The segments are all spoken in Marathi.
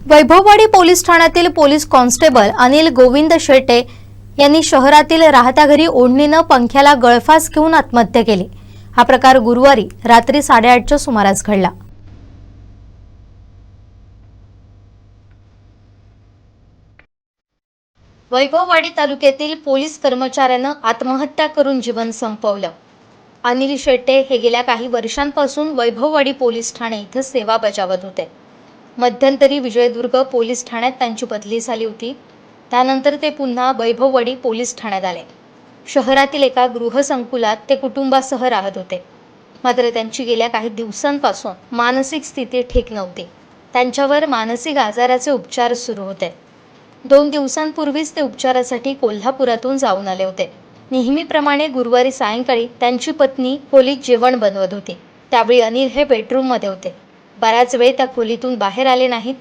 वैभववाडी पोलीस ठाण्यातील पोलीस कॉन्स्टेबल अनिल गोविंद शेटे यांनी शहरातील राहत्या घरी ओढणीनं पंख्याला गळफास घेऊन आत्महत्या केली. हा प्रकार गुरुवारी रात्री साडेआठच्या सुमारास घडला. वैभववाडी तालुक्यातील पोलीस कर्मचाऱ्यानं आत्महत्या करून जीवन संपवलं. अनिल शेट्टे हे गेल्या काही वर्षांपासून वैभववाडी पोलीस ठाणे इथं सेवा बजावत होते. मध्यंतरी विजयदुर्ग पोलीस ठाण्यात त्यांची बदली झाली होती. त्यानंतर ते पुन्हा वैभववाडी पोलीस ठाण्यात आले. शहरातील एका गृहसंकुलात ते कुटुंबासह राहत होते. मात्र त्यांची गेल्या काही दिवसांपासून मानसिक स्थिती ठीक नव्हती. त्यांच्यावर मानसिक आजाराचे उपचार सुरू होते. दोन दिवसांपूर्वीच ते उपचारासाठी कोल्हापुरातून जाऊन आले होते. नेहमीप्रमाणे गुरुवारी सायंकाळी त्यांची पत्नी खोलीत जेवण बनवत होती. त्यावेळी अनिल हे बेडरूममध्ये होते. बराच वेळ त्या खोलीतून बाहेर आले नाहीत.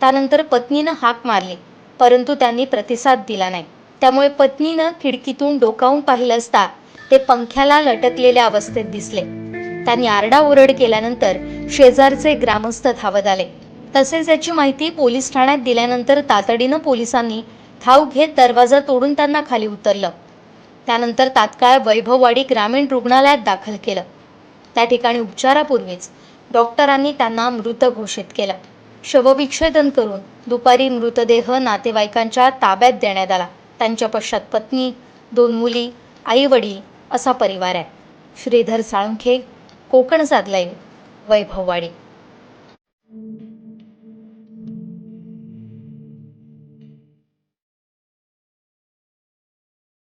त्यानंतर पत्नीनं हाक मारली परंतु त्यांनी प्रतिसाद दिला नाही. त्यामुळे पत्नीनं खिडकीतून डोकावून पाहिलं असता ते पंख्याला लटकलेल्या अवस्थेत दिसले. त्यांनी आरडाओरड केल्यानंतर शेजारचे ग्रामस्थ धावत आले. तसेच याची माहिती पोलीस ठाण्यात दिल्यानंतर तातडीनं पोलिसांनी धाव घेत दरवाजा तोडून त्यांना खाली उतरलं. त्यानंतर तात्काळ वैभववाडी ग्रामीण रुग्णालयात दाखल केलं. त्या ठिकाणी उपचारापूर्वीच डॉक्टरांनी त्यांना मृत घोषित केलं. शवविच्छेदन करून दुपारी मृतदेह नातेवाईकांच्या ताब्यात देण्यात आला. त्यांच्या पश्चात पत्नी दोन मुली आई वडील असा परिवार आहे. श्रीधर साळुंखे कोकण साधलाईव वैभववाडी.